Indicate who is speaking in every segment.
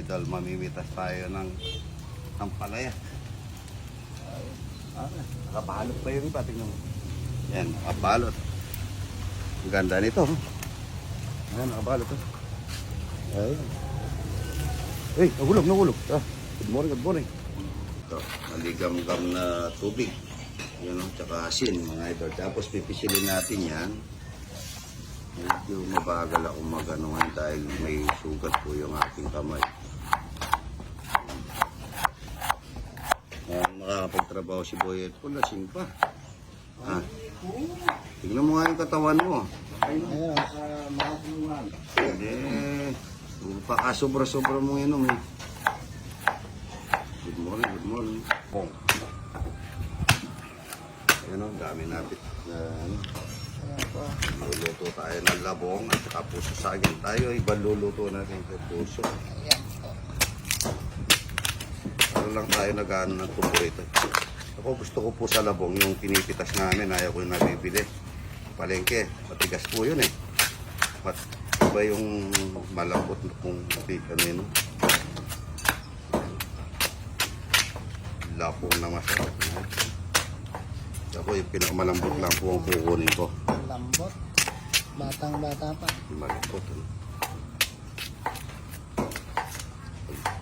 Speaker 1: idol, mamimitas tayo ng ng palaya. Ah, nakabalot pa yung iba, tingnan mo. Yan, nakabalot. Ang ganda nito. oh. Ayan, nakabalot. Oh. Ayun. Hey, nagulog, nagulog. Ah, good morning, good morning. Ito, maligam-gam na tubig. Yun, oh, tsaka asin, mga idol. Tapos pipisilin natin yan. Medyo mabagal ako magano ngayon dahil may sugat po yung aking kamay. Ang makakapagtrabaho si Boyet ko, lasing pa. Ah. Tignan mo nga yung katawan mo.
Speaker 2: Ayun, uh, tulungan.
Speaker 1: Hindi. Baka sobra-sobra mong inom eh. Good morning, good morning. Pong. Yan o, dami napit na ano.
Speaker 2: Ayan.
Speaker 1: Luluto tayo ng labong at saka puso saging. Tayo, ibang luluto natin sa puso.
Speaker 2: Ayan po.
Speaker 1: Ano lang tayo nag-ano ng paborito. Ako gusto ko po sa labong yung pinipitas namin. Ayaw ko yung nabibili. Palengke, matigas po yun eh. Mat iba yung malambot na kung ano yun. Lapong na masarap. Ako yung pinakamalambot lang po ang kukunin ko.
Speaker 2: Lambot. Batang bata pa.
Speaker 1: Malambot. Ano?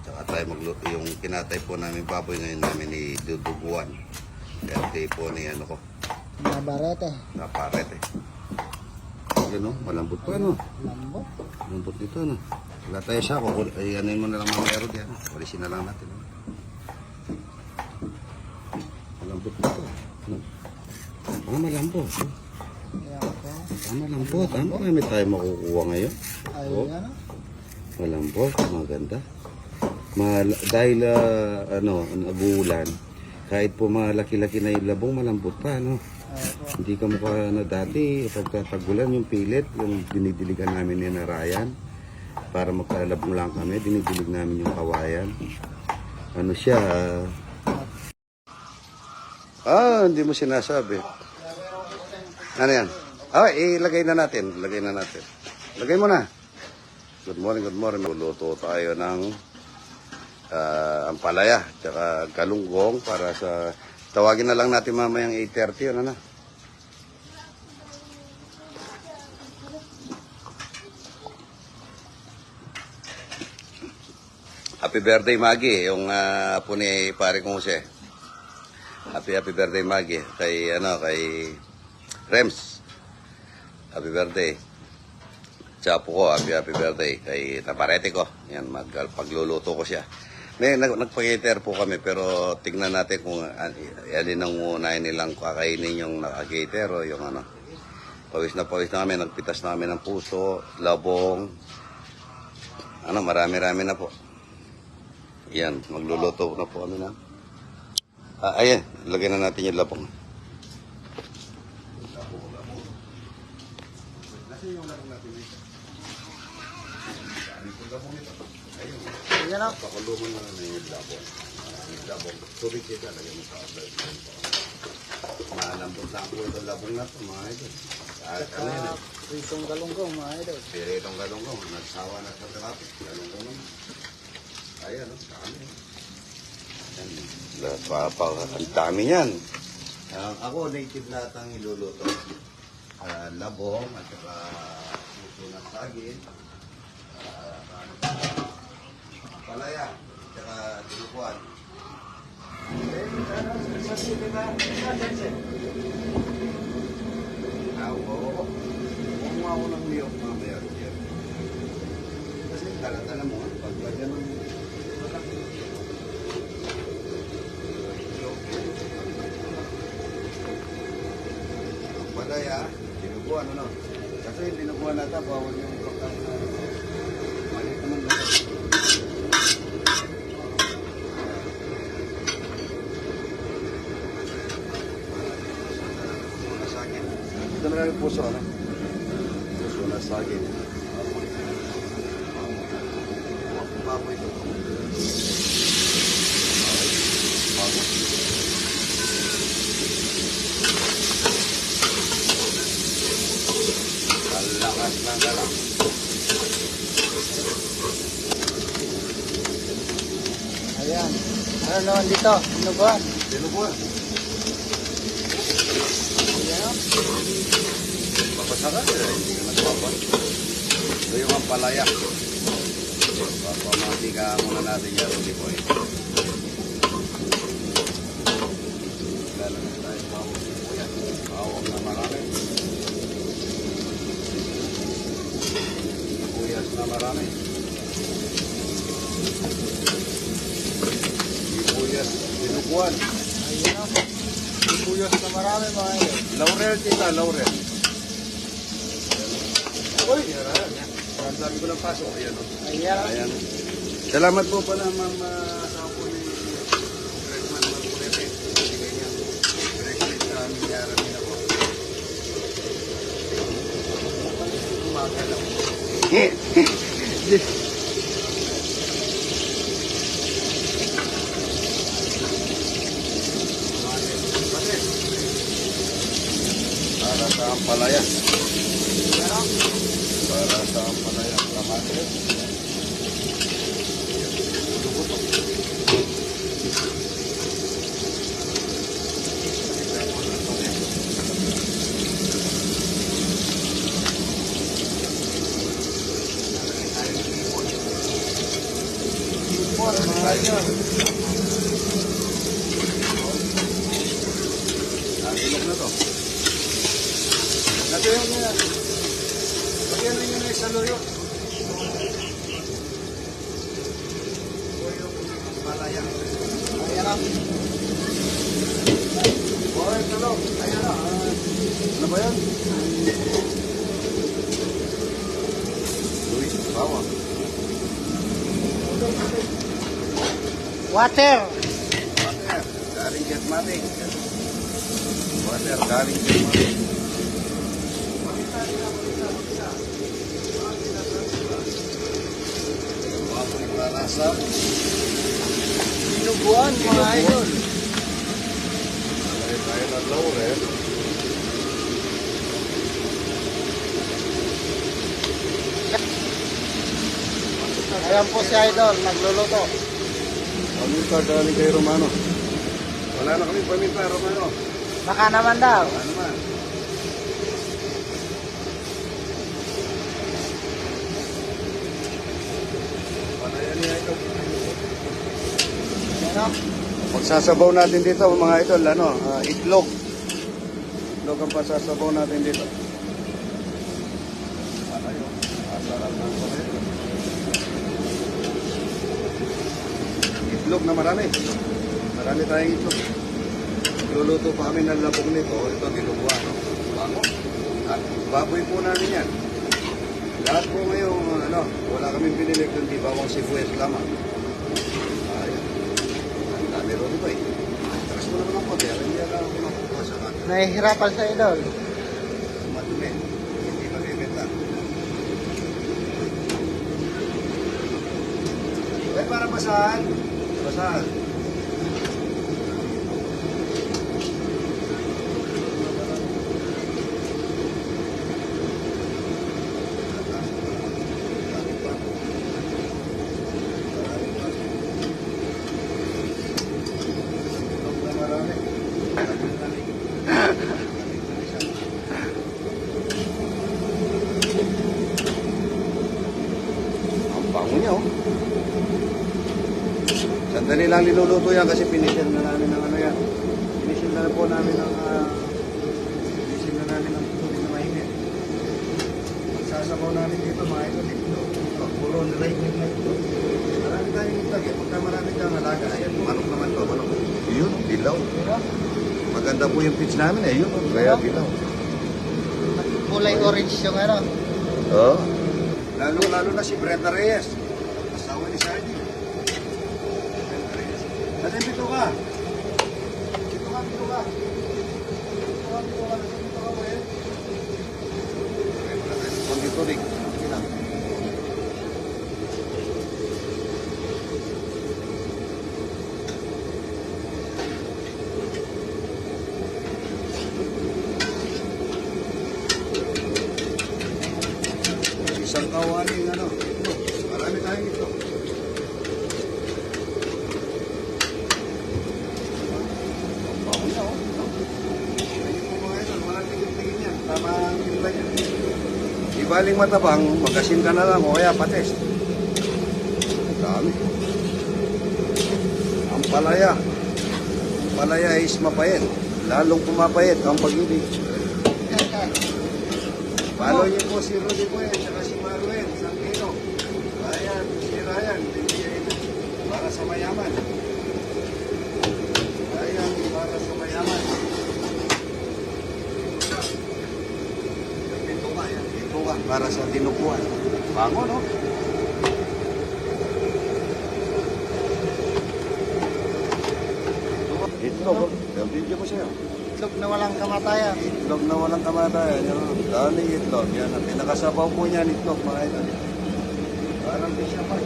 Speaker 1: Tsaka tayo magluto yung kinatay po namin baboy ngayon namin ni Duduguan. Kaya po ni ano ko,
Speaker 2: Nabarete.
Speaker 1: naparet eh. Ano, malambot pa ano.
Speaker 2: Lambot.
Speaker 1: Malambot dito ano. Wala tayo siya, kukul- ay anuin mo na lang mamaya ron yan. Walisin na lang natin. Ano. Malambot dito. Ano? Ah, malambot.
Speaker 2: Ayan po.
Speaker 1: Ah, malambot. Ah, marami tayo makukuha ngayon.
Speaker 2: Ayun yan. oh.
Speaker 1: Malambot, maganda. Mal dahil ah, ano, nagulan, kahit po malaki-laki na yung labong, malambot pa, no?
Speaker 2: Ayun po.
Speaker 1: Hindi ka mukha na dati, pagkatagulan, yung pilit, yung dinidiligan namin ni Narayan, para magkalabong lang kami, dinidilig namin yung kawayan. Ano siya, ah, ah, hindi mo sinasabi. Ano yan? Ah, ilagay na natin, ilagay na natin. Lagay mo na. Good morning, good morning. Luluto tayo ng ah, ampalaya, tsaka galunggong para sa... Tawagin na lang natin mamayang 8.30, ano na? Happy birthday, Maggie. Yung ah, apo ni pare kong Jose. Happy, happy birthday, Maggie. Kay, ano, kay Rems. Happy birthday. Chapo ko, happy, happy birthday. Kay Taparete ko. Yan, mag, pagluluto ko siya. May nag, nagpa-cater po kami pero tignan natin kung an- alin ang unahin nilang kakainin yung naka-cater o yung ano. Pawis na pawis na kami, nagpitas na kami ng puso, labong, ano, marami-rami na po. Yan, magluluto na po kami na. Ah, ayan, lagyan na natin yung labong.
Speaker 2: Ayan o.
Speaker 1: Pakuluman na lang yung labong. Yung labong. Tubig kita, lagyan mo sa. Malambot lang po itong labong na ito, mga idol. Ah, ano yun?
Speaker 2: Saka pritong galunggong mga idol.
Speaker 1: Pero itong galunggong, nagsawa na sa traffic. Galunggong naman. Ayan, oh, dami. Ayan, la- pa, pa, ang dami yan. Ah, ako, native lahat ang iluluto. Ah, labong, at saka puso ng saging. Ah, ano? Palaya, at saka tinukuan. Ah, oo. Kumuha ako ng niyok mamaya. Jeff. Kasi tala-tala mo, pag ganyan ang palaya, tinukuan ano? Kasi tinukuan natin, bawal yung pagkain na maliit naman doon. Nasagin. Ito na lang yung puso, ano? Puso na. Baboy ito. Baboy. Ang lakas ng galang.
Speaker 2: Ayan. Ano naman dito? Inuguan.
Speaker 1: Dinuguan.
Speaker 2: Ayan o.
Speaker 1: Papasakan eh, hindi ka nagpapan. Ito yung ang palaya. Papamati ka muna natin yan, Rudy Boy. Lalagay tayo pa ako. Yan. Bawang na marami. Sibuyas na marami. Sibuyas, dinuguan.
Speaker 2: Ayan o. Sibuyas na marami mga idol.
Speaker 1: Laurel, tita, laurel. Uy, yan. Ang dami ko ng pasok. Ayan o.
Speaker 2: Ayan.
Speaker 1: Salamat po pala, ma'am, uh, sa po ni Congressman Marcolete. Bigay niya. Directly sa amin niya, Ramin ako. Umaga lang. Para sa ampalaya.
Speaker 2: Ayan o.
Speaker 1: Para sa ampalaya. Kamatis.
Speaker 2: Ipon mga idol.
Speaker 1: Nagulog na to. Lagyan mo yan. Lagyan mo yun sa luyo. Palaya.
Speaker 2: Ayan o.
Speaker 1: Boy, talong. Ayan na. ah, Ano ba yan? Luis, bawang.
Speaker 2: Water.
Speaker 1: Water, galing Jetmatic. Water, galing Jetmatic. Wapoy marasap.
Speaker 2: Inuguan mga idol.
Speaker 1: Lagay tayo ng laurel.
Speaker 2: Ayan po si idol. Nagluluto.
Speaker 1: Paminta, galing kay Romano. Wala na kami paminta, Romano.
Speaker 2: Baka naman daw.
Speaker 1: Ano man? Panayan niya ito.
Speaker 2: Ayan o.
Speaker 1: Pagsasabaw natin dito mga idol, ano, ah, itlog. Itlog ang pagsasabaw natin dito. Ano yun? Masarap ng panayan. Itlog na marami. Marami tayong itlog. Luluto pa kami ng labong nito. Ito, dinubuha. No? Bango. At baboy po namin yan. Lahat po ngayong, ano, wala kaming binili kundi bawang sibuyas lamang. Ayan. Ang dami ron ito eh. Takas mo naman ang konti. Hindi na ako makukuha sa kanya.
Speaker 2: Nahihirapan sa idol.
Speaker 1: Madumi. Hindi mabibenta. Eh, para basahan. Basahan. Ang bango niya, oh. Sandali lang niluluto yan kasi pinisil na namin ng ano yan. Pinisil na po namin ng uh, pinisil na namin ng tubig na mainit. Sasabaw namin dito mga ito dito. Ito, puro nilay na ito. Marami tayong itlagay. Pagka marami kang alaga, ayan, manok naman to, manok. Yun, dilaw. Maganda po yung pitch namin eh, yun. Kaya dilaw.
Speaker 2: Kulay orange yung ano.
Speaker 1: Oo. Lalo, lalo na si Brenda Reyes. Asawa ni Sardi. Brenda Reyes. Nasaan dito ka? Dito ka, dito ka. Dito ka, dito ka. Nasaan dito ka, Well? Okay, wala tayo ng konti tubig. Sige lang. Isang kawaning ano. ito. Marami tayong ito. Sakaling matabang, magasin ka na lang o kaya pates. Dami. Ang palaya. Ang palaya is mapayat. Lalong pumapayat ang pag-ibig. Follow niyo po si Rudy Buel, saka si Maruel, Santino. Ryan, si Ryan, bibigyan ito para sa mayaman. Ryan, para sa mayaman. Ito ka, yan. Ito ka, para sa tinupuan. Bango, no? Itlog, oh. Video mo sa'yo.
Speaker 2: Itlog na walang kamatayan.
Speaker 1: Itlog na walang kamatayan. Yan. Dami itlog. Yan, ang pinakasabaw po niyan, itlog, mga ito. Parang di siya pa.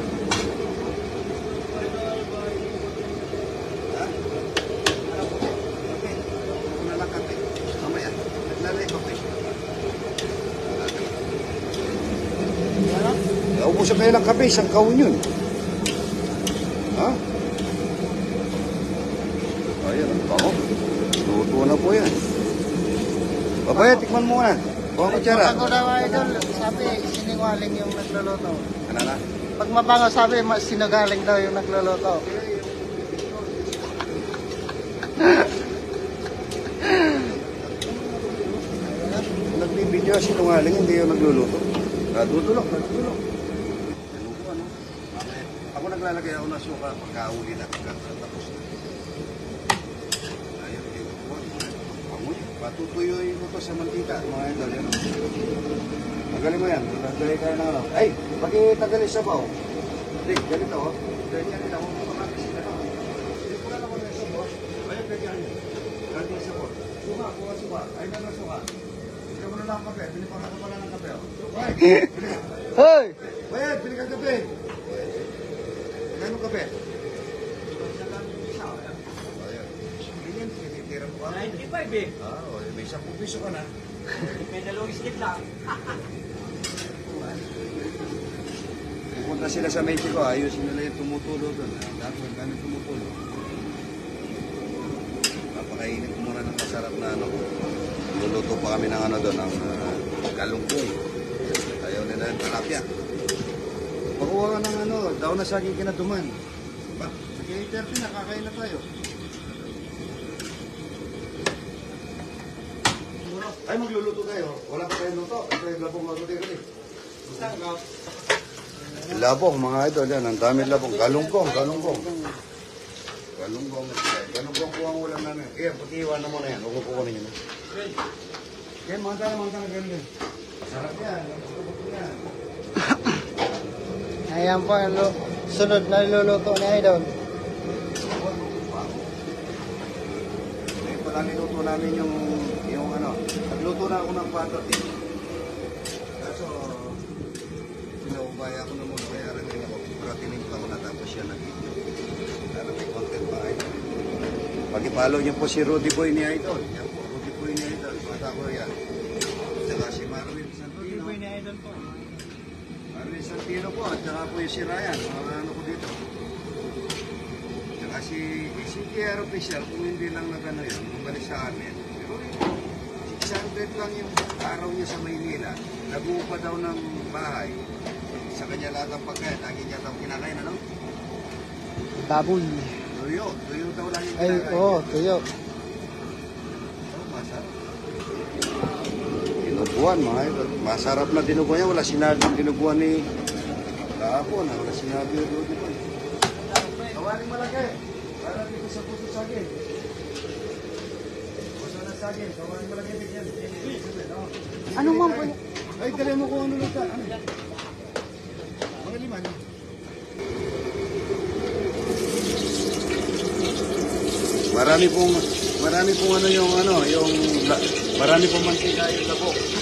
Speaker 1: Ha? Kape. Una lang kape. Mamaya. Naglalay kape. Kayo ng kape, isang kaon yun. Ha? Ayan, ang bango. Luto na po yan. Babaya, tikman mo na. Buang kutsara.
Speaker 2: Ako daw idol, sabi sinungaling yung nagluluto.
Speaker 1: Ano na?
Speaker 2: Pag mabango sabi sinungaling daw yung nagluluto.
Speaker 1: Nagbibideo sinungaling, hindi yung nagluluto. Natutulog, natutulog. Naluto, ano? Mamaya. Ako naglalagay ako ng suka pagkauli na pagkatapos na. Ayun, yun. Panguy. Patutuyoy mo to sa mantika, mga idol. Yan. Magaling mo yan. Nagdali tayo ng ano. Ay, pag tagali sa baw. Hindi, ganito. oh. Ganyan nila. Huwag mo makakasila na. Hindi ko na naman yung sabor. Ayun, ganyan. Ganyan sa sabor. Suka, kuha suka. Ay, na na suka. Bili mo na lang ang kape. Bili pa ka pala ng kape. oh. Ka.
Speaker 2: Hoy!
Speaker 1: Bayad, bili ka kape. Kano kape? Ayan. Ganyan, tinitira mo pa.
Speaker 3: 95 eh.
Speaker 1: Ah, o, may 10 piso ka na.
Speaker 3: May dalawang slip lang.
Speaker 1: Pupunta sila sa Mexico, ayusin nila yung tumutulo doon. Ang dami, ang dami tumutulo. Papakainin ko muna ng masarap na ano. Luluto pa kami ng ano doon, ng uh, kalungkong. Ayaw nila yung talapia. Pakuha ka ng ano, daw na saging kinaduman. Ba? Sige, 30 na, kakain na tayo. Ay, magluluto tayo. Wala pa tayong luto. Ito yung labong maguti ko Labong, mga idol yan. Ang dami labong. Galunggong, galunggong. Galunggong. Galunggong po ang ulam namin. Kaya, pati iwan na muna yan. Huwag ko yun. Kaya, mga tayo, mga tayo, ganun. Sarap yan. Sarap yan.
Speaker 2: Ayan po ang sunod na luluto ni idol.
Speaker 1: Pala niluto namin yung, yung ano, nagluto na ako ng patot eh. Kaso, pinaubaya ako na muna, bayaran ngayon ako. Pero tinimpa ko na tapos siya nag Para may content pa ay. Pag-follow niyo po si Rudy Boy ni Idol. Yan po, Rudy Boy ni Idol. Bata ko yan. Saka si Marvin Santino.
Speaker 3: ni Idol po.
Speaker 1: Marvin Santino po, at saka po yung si Ryan. Mga ano ko dito. Saka si, Kier Official, kung hindi lang nagano yun, bumalik sa amin. Pero 600 lang yung araw niya sa Maynila. Nabuo pa daw ng bahay. Sa kanya lahat ng pagkain, lagi niya daw kinakain, ano?
Speaker 2: Baboy.
Speaker 1: Tuyo, tuyo daw lang yung
Speaker 2: Ay,
Speaker 1: kinakain.
Speaker 2: oo, oh, tuyo.
Speaker 1: Oh, masarap. Dinuguan, mga idol. Masarap na dinuguan niya. Wala sinabing dinuguan ni kahapon. ah. Wala sinabi yung Rudy Boy. Kawaling malaki. Para dito sa puso saging. Puso na saging. Kawaling malaki. Bigyan.
Speaker 2: Ano man po?
Speaker 1: Ay, dali mo kung ano lang ka. Ano? Mga liman. Marami pong marami pong ano yung ano, yung marami pong mantika yung labo.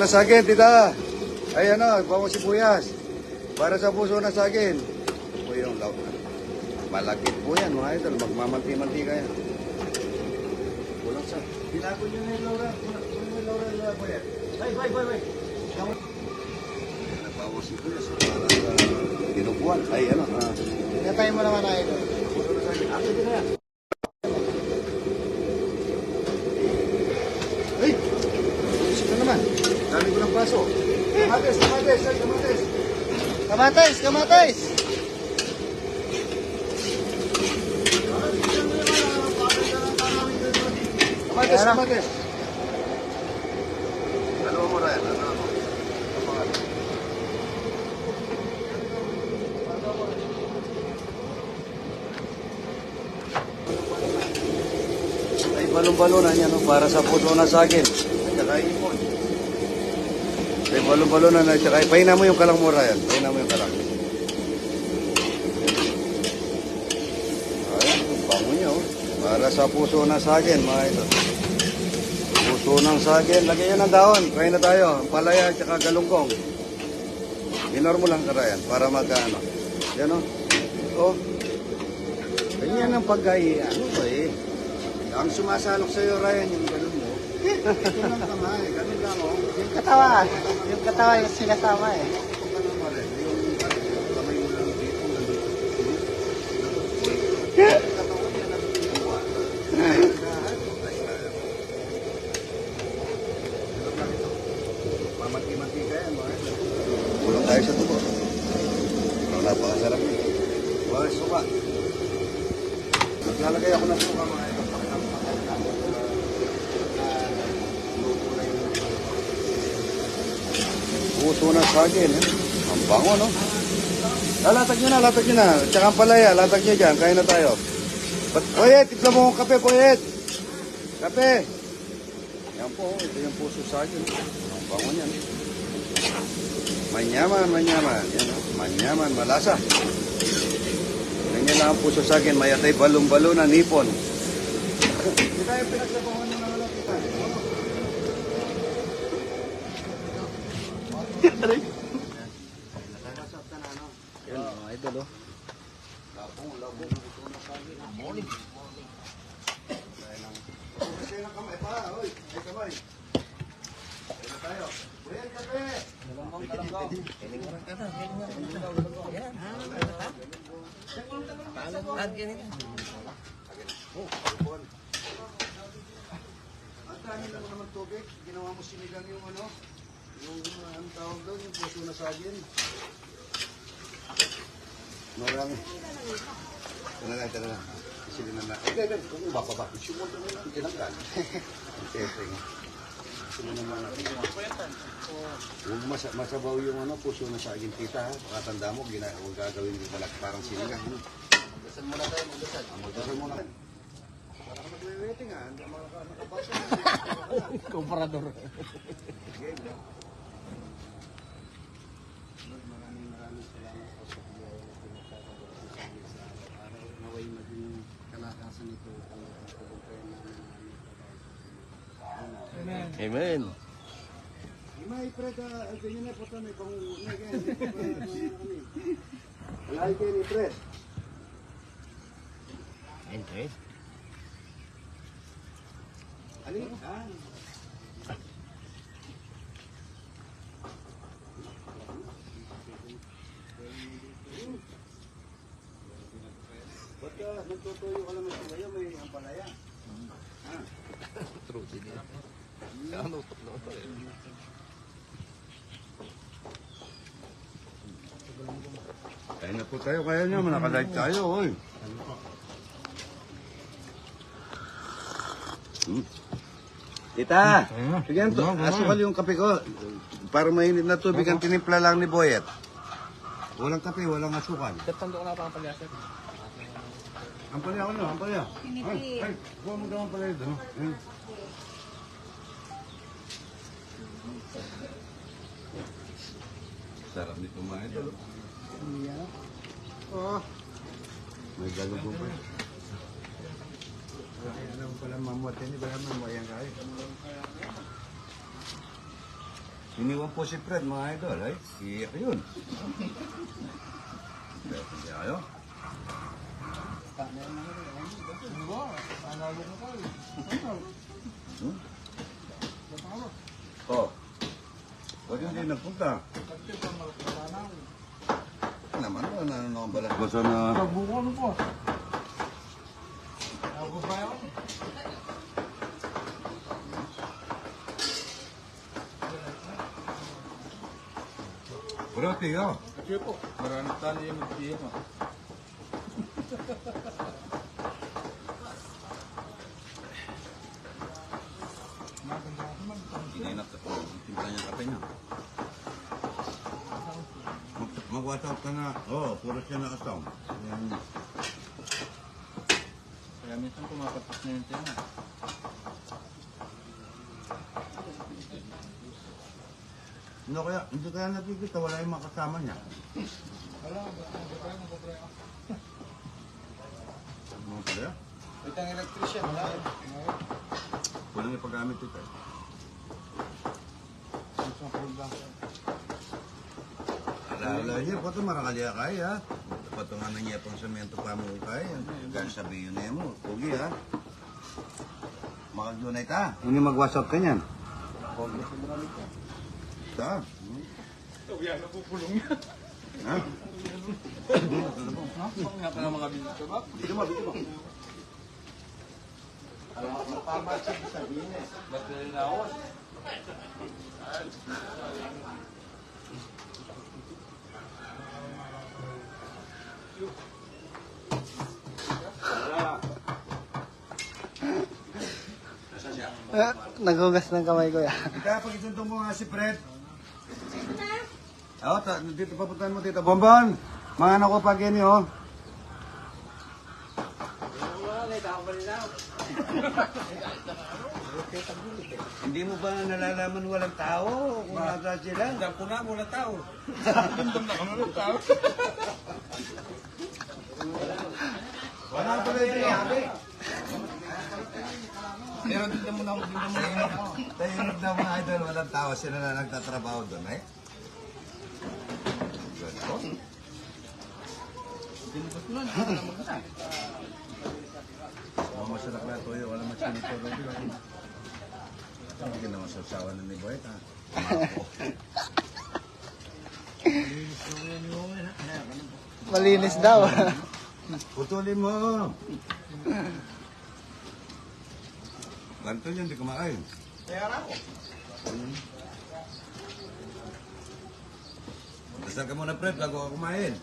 Speaker 1: na sa akin, tita. Ay, ano, bawang sibuyas. Para sa puso na sa akin. Po yung law. Malaki po yan, mga idol. Magmamanti-manti ka yan. Kulang sa... Binago nyo na yung Laura. Kulang nyo yung Laura, Laura po yan.
Speaker 3: Bay, bay, bay, bay.
Speaker 1: Bawang sibuyas. Para sa dinuguan. Ay, ano, ah.
Speaker 2: Pinatay mo naman doon.
Speaker 1: Puso na. Ate, din na yan. Ay! Isip na naman. Dami ko ng baso. Kamates, kamates, ay, kamates.
Speaker 2: Kamates, Ayan na.
Speaker 1: kamates. Dalawa mo rin, ano mo? Ay, balon-balonan yan, no? para sa puso na sa akin. At saka ipon. Ay, balon-balonan at saka, paina mo yung kalang mura yan. Paina mo yung kalang. Ay, ang bango niya, oh. Para sa puso na sa akin, mga ito. Puso ng sagin. Lagyan yan ng dahon. Kain na tayo. Palaya at saka galunggong. Minor mo lang karayan para magkaano. Yan o. Oh. Ganyan ang pagkaya. Ano ba eh? Ang sumasalok sa'yo, Ryan, yung. Ito lang kamay. Ganun lang oh.
Speaker 2: Yung katawa. Yung katawa yung sinasama eh.
Speaker 1: Kung ganun mo rin. Yung kamay mo lang dito. Ganun. Katawan niya, nandun. Mamanti-manti ka yan, mga ito. Tulong tayo sa tubo. Ang napakasarap nito. Wala, suka. Maglalagay ako ng suka, mga ito. Sagin, eh. Ang bango, no? Lalatag nyo na, latag nyo na. Tsaka ang palaya, latag nyo dyan. Kain na tayo. But, Poyet, tipla mo ang kape, Poyet. Kape. Yan po, ito yung puso sagin. Ang bango niyan. Manyaman, manyaman. Yan, oh. manyaman, malasa. Ganyan lang ang puso sagin. Mayatay balong-balo na nipon. Hindi tayo pinagsabawan mo na wala kita. Yan, mga idol, oh. Labong, labong, puso na sagin. Morning. Kasi ng kamay pa, oy. Ay, kamay. Kaya na tayo. Kuya, kape. Ang dami lang naman tubig. Ginawa mo sinigang yung ano, yung uh, anong tawag doon, yung puso na sagin. Marami. Ito na lang, ito na lang. Isili na lang. Okay, okay. Kung baka ba, sumot na lang. Tinanggal. Siyempre nga. Isili na lang natin. Huwag mas masabaw yung ano, puso na sagin tita ha. Baka tanda mo, gina, huwag gagawin yung balak parang sinigang. Ano? Magdasal muna tayo, magdasal. Ah, magdasal muna. Para ka nagwe-waiting ha. Hindi mga nakabasa. No? Lord, maraming maraming salamat po sa biyaya na pinagkakaroon sa amin sa araw-araw. Naway maging kalakasan ito ang pagkakumpay namin namin
Speaker 2: Amen.
Speaker 4: Amen.
Speaker 1: Imay pre ka, ganyan na po ito, may pang may ganyan, may pang kami. Alay kayo ni pre.
Speaker 4: Okay.
Speaker 1: Alin? Ah. Ba't ka nagtutuyo ka lang sa ngayon, may ampalaya?
Speaker 4: True, sige. Ano, tuklo to eh.
Speaker 1: Kaya na po tayo, kaya nyo, nakalive tayo, oy. Hmm. Tita, sige to, asukal yung kape ko. Para mainit na tubig ang tinimpla lang ni Boyet. Walang kape, walang asukal.
Speaker 3: Tatando ko na pa ang palyasip.
Speaker 1: Ang palaya ko na, ang palaya. Ay, ay, huwag mo daw ang doon. Ayun. Sarap nito mga ito.
Speaker 2: Oh.
Speaker 1: May galong pa.
Speaker 3: Alam pala mamutin, di ba naman mo yan kayo?
Speaker 1: Iniwan po si Fred, mga idol, ay. Iyak yun. Kaya hindi kayo. Hmm? Oh. Yung hindi nagpunta. Naman, ano na ang balas ko na...
Speaker 3: Pagbuko ano po? Ako ba yun?
Speaker 1: Bro, tiyo.
Speaker 3: Kasi po, maraming tali yung magtiyo mo.
Speaker 1: Ininap ka po. Timpla niya kape niya. Mag- Mag-WhatsApp ka na. Oo, oh, puro siya nakasam. Yan.
Speaker 3: Kaya minsan pumapatak na yung tema.
Speaker 1: Ano kaya, hindi kaya nakikita, wala yung makasama niya.
Speaker 3: Wala, basta magkakaroon ng problema.
Speaker 1: Ano pala yan?
Speaker 3: Ito ang electrician, wala.
Speaker 1: Walang ipagamit ito. eh.
Speaker 3: Ito ang problema.
Speaker 1: Ala, niya, pato marakalya kaya. Pato nga na niya pang semento pa mo kaya. Kaya sabi yun na mo. Pugi ha. Makagunay ta. Hindi mag-WhatsApp ka niyan. Ta?
Speaker 3: Ito, yan, napupulong yan.
Speaker 1: Ha?
Speaker 3: Nga pa ng mga binito ba?
Speaker 1: Dito mo, dito mo.
Speaker 3: Alam ko, tama siya sabihin eh. Ba't rin ako?
Speaker 2: Eh, naghugas ng kamay ko yan.
Speaker 1: Ika, pag ituntong mo nga si Fred. Oo, ta, dito papuntahan mo dito. Bonbon! Mga anak ko pag yan oh. Hindi mo ba nalalaman walang tao kung nasa sila?
Speaker 3: Dam ko na, muna tao. Dam na kami ng tao.
Speaker 1: Wala pa rin yung yabi.
Speaker 3: Pero din mo na, din mo na.
Speaker 1: Tahimik na mga idol, walang tao. Sila na nagtatrabaho doon, eh. Good. Oh. Oh, masarap na toyo. Wala mas kinito. Hindi naman sasawa na ni Boy, ha?
Speaker 2: Malinis daw.
Speaker 1: Putulin mo! Ganito yun, di kumakain.
Speaker 3: Kaya ako.
Speaker 1: Dasal ka muna, Fred, bago ka kumain.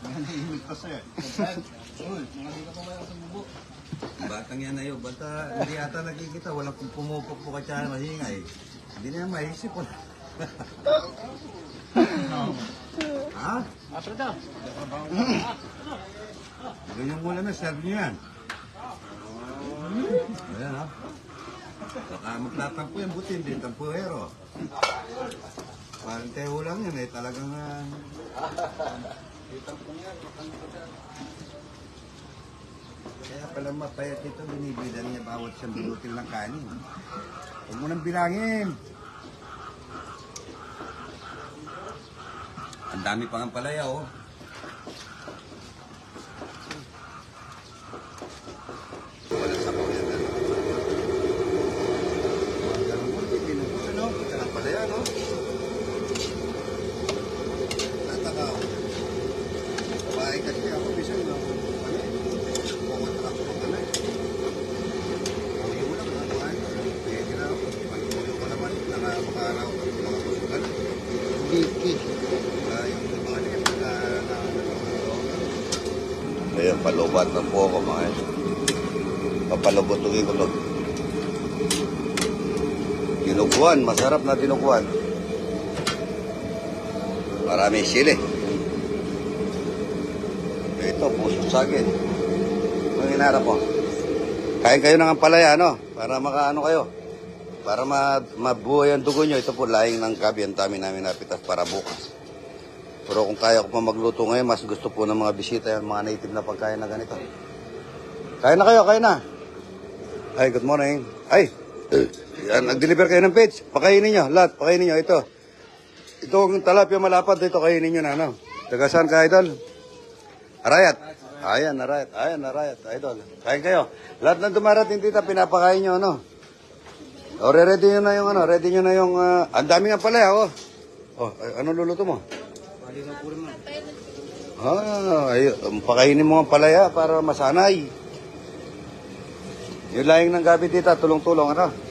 Speaker 3: Nanihimik kasi. Uy, di ka mayroon sa bubuk.
Speaker 1: Batang yan na yun, bata hindi ata nakikita, walang pumupok at siya mahingay. Hindi na yan maisip. wala. ha?
Speaker 2: After daw.
Speaker 1: Ganyan muna na, serve niyo yan. Ayan ha. Baka magtatampo yan, buti hindi tampuhero. Parang teho lang yan eh, talagang... ah, Kaya pala mapayat ito, binibilan niya bawat siyang binutil ng kanin. Huwag mo nang bilangin. Ang dami pa ng palaya, oh. Wala sa pawin na. Mga ganun mo, pinupuso, no? Pagka ng palaya, no? Nataka ako. Babae kasi ako, bisa na. Ano eh? Kukontract ko ka na eh. Uwi mo lang, mga kumain. Pwede na ako. Pagpulo ko naman, nakamakaaraw ko ng mga kusugan.
Speaker 2: Vicky.
Speaker 1: Ah, yung mga nila, na, na, Ayan, palubat na po ako mga ito. Papalubutugin ko to. Dinuguan, masarap na dinuguan. Marami sili. Ito, puso sagin. Ang hinarap mo. Kain kayo ng ampalaya, ano? Para makaano kayo. Para ma mabuhay ang dugo nyo. Ito po, laing ng gabi ang dami namin napitas para bukas. Pero kung kaya ko pa magluto ngayon, mas gusto po ng mga bisita yan, mga native na pagkain na ganito. Kain na kayo, kain na. Ay, good morning. Ay, yan, nag-deliver kayo ng page. Pakainin nyo, lahat, pakainin nyo. Ito. Itong talapia malapad, ito kainin nyo na, ano? Taga saan ka, idol? Arayat. Ayan, arayat. Ayan, arayat, idol. Kain kayo. Lahat ng dumarating dito, pinapakain nyo, ano? O, ready nyo na yung, ano, ready nyo na yung, ah, ang dami nga pala, oh. Oh, ay, ano luluto mo? Ah, ay, um, pakainin mo ang palaya para masanay. Yung lahing ng gabi dito, tulong-tulong, ano?